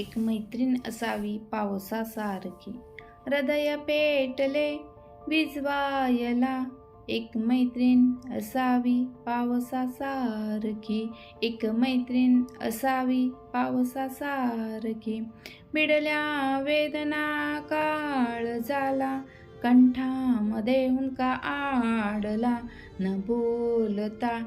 एक मैत्रीण असावी पावसासारखी हृदय पेटले विजवायला एक मैत्रीण असावी पावसासारखी एक मैत्रीण असावी पावसासारखी मिडल्या वेदना काळ झाला कंठामध्ये हुंका आडला. न बोलता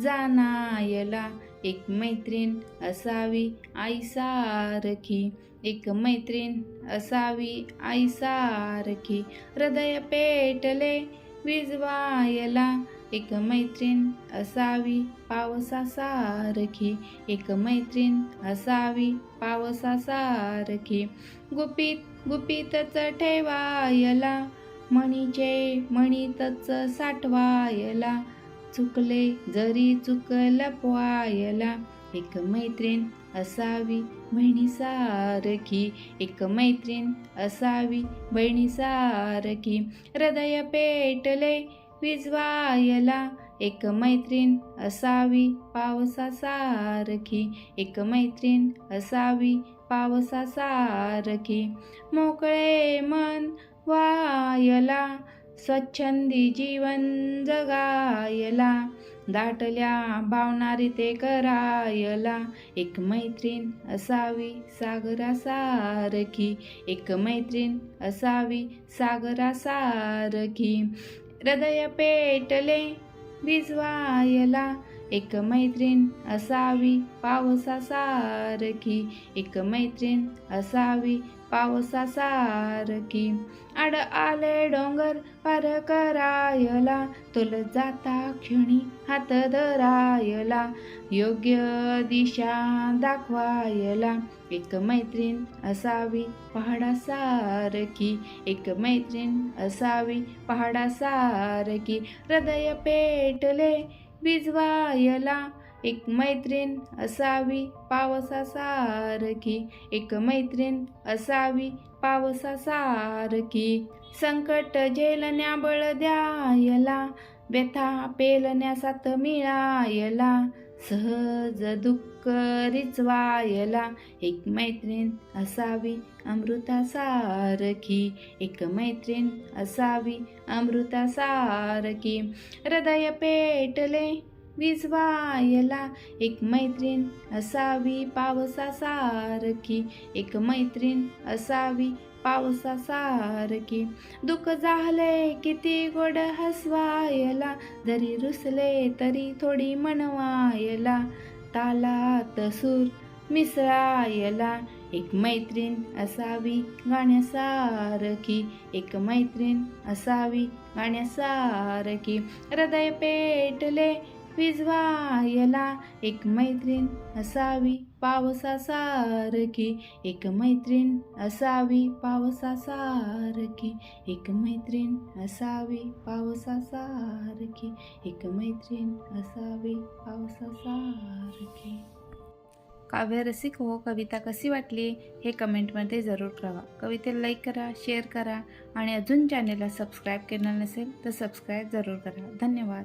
जाणायला एक मैत्रीण असावी आईसारखी एक मैत्रीण असावी आईसारखी हृदय पेटले विजवायला. एक मैत्रीण असावी पावसासारखी एक मैत्रीण असावी पावसासारखी गुपित गुपितच ठेवायला. म्हणीचे म्हणीतच साठवायला. चुकले जरी चुक लपवायला एक मैत्रीण असावी बहिणीसारखी. एक मैत्रीण असावी बहिणीसारखी. हृदय पेटले विजवायला. एक मैत्रीण असावी पावसासारखी. एक मैत्रीण असावी पावसासारखी. मोकळे मन वायला स्वच्छंदी जीवन जगायला दाटल्या भावणारी ते करायला. एक मैत्रीण असावी सागरासारखी एक मैत्रीण असावी सागरासारखी. हृदय पेटले भिजवायला एक मैत्रीण असावी पावसासारखी एक मैत्रीण असावी पावसा सारखी. आड आले डोंगर पार करायला तोल जाता क्षणी हात धरायला. योग्य दिशा दाखवायला. एक मैत्रीण असावी पहाडासारखी एक मैत्रीण असावी पहाडासारखी हृदय पेटले भिजवायला एक मैत्रीण असावी पावसासारखी. एक मैत्रीण असावी पावसासारखी. संकट झेलण्या बळ द्यायला व्यथा पेलण्यासात मिळायला सहज दुःख रिचवायला एक मैत्रीण असावी अमृतासारखी. एक मैत्रीण असावी अमृतासारखी. हृदय पेटले विजवायला एक मैत्रीण असावी पावसासारखी. एक मैत्रीण असावी पावसासारखी. दुःख झाले किती गोड हसवायला. जरी रुसले तरी थोडी मनवायला. तालात सूर मिसळायला. एक मैत्रीण असावी गाण्यासारखी. एक मैत्रीण असावी गाण्यासारखी. हृदय पेटले विजवायला एक मैत्रीण असावी पावसासारखी. एक मैत्रीण असावी पावसासारखी. एक मैत्रीण असावी पावसासारखी. एक मैत्रीण असावी पावसासारखी. काव्यरसिक हो कविता कशी वाटली हे कमेंटमध्ये जरूर कळवा. कवितेला लाईक करा शेअर करा आणि अजून चॅनेलला सबस्क्राईब केलं नसेल तर सबस्क्राईब जरूर करा. धन्यवाद.